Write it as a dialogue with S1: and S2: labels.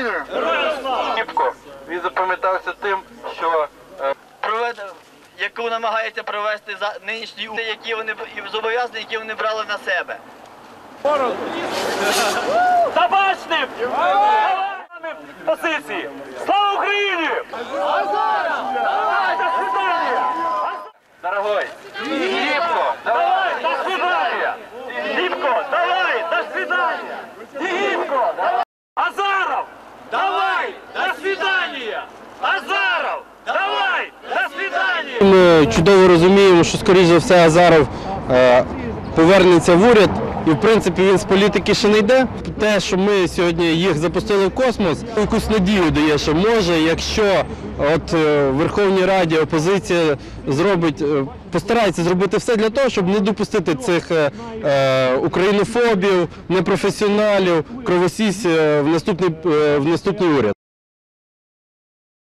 S1: Україною! Кіпко він запам'ятався тим, що
S2: яку намагається провести за нинішні умови, які вони зобов'язані, які вони брали на себе.
S3: Табачним! Позиції! Слава Україні! Азаров! Давай! До свидання!
S4: Ми чудово розуміємо, що скоріш за все Азаров е, повернеться в уряд, і в принципі він з політики ще не йде. Те, що ми сьогодні їх запустили в космос, якусь надію дає, що може, якщо от е, Верховній Раді опозиція зробить, е, постарається зробити все для того, щоб не допустити цих е, українофобів, непрофесіоналів, кровосісь в наступний в наступний уряд.